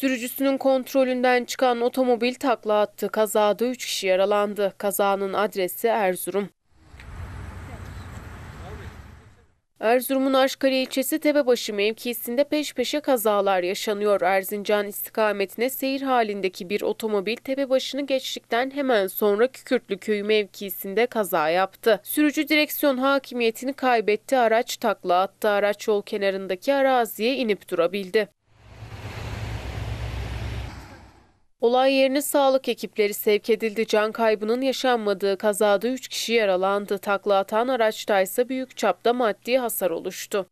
Sürücüsünün kontrolünden çıkan otomobil takla attı. Kazada 3 kişi yaralandı. Kazanın adresi Erzurum. Erzurum'un Aşkale ilçesi Tepebaşı mevkisinde peş peşe kazalar yaşanıyor. Erzincan istikametine seyir halindeki bir otomobil Tepebaşı'nı geçtikten hemen sonra Kükürtlü köyü mevkisinde kaza yaptı. Sürücü direksiyon hakimiyetini kaybetti, araç takla attı. Araç yol kenarındaki araziye inip durabildi. Olay yerine sağlık ekipleri sevk edildi. Can kaybının yaşanmadığı kazada 3 kişi yaralandı. Takla atan araçta ise büyük çapta maddi hasar oluştu.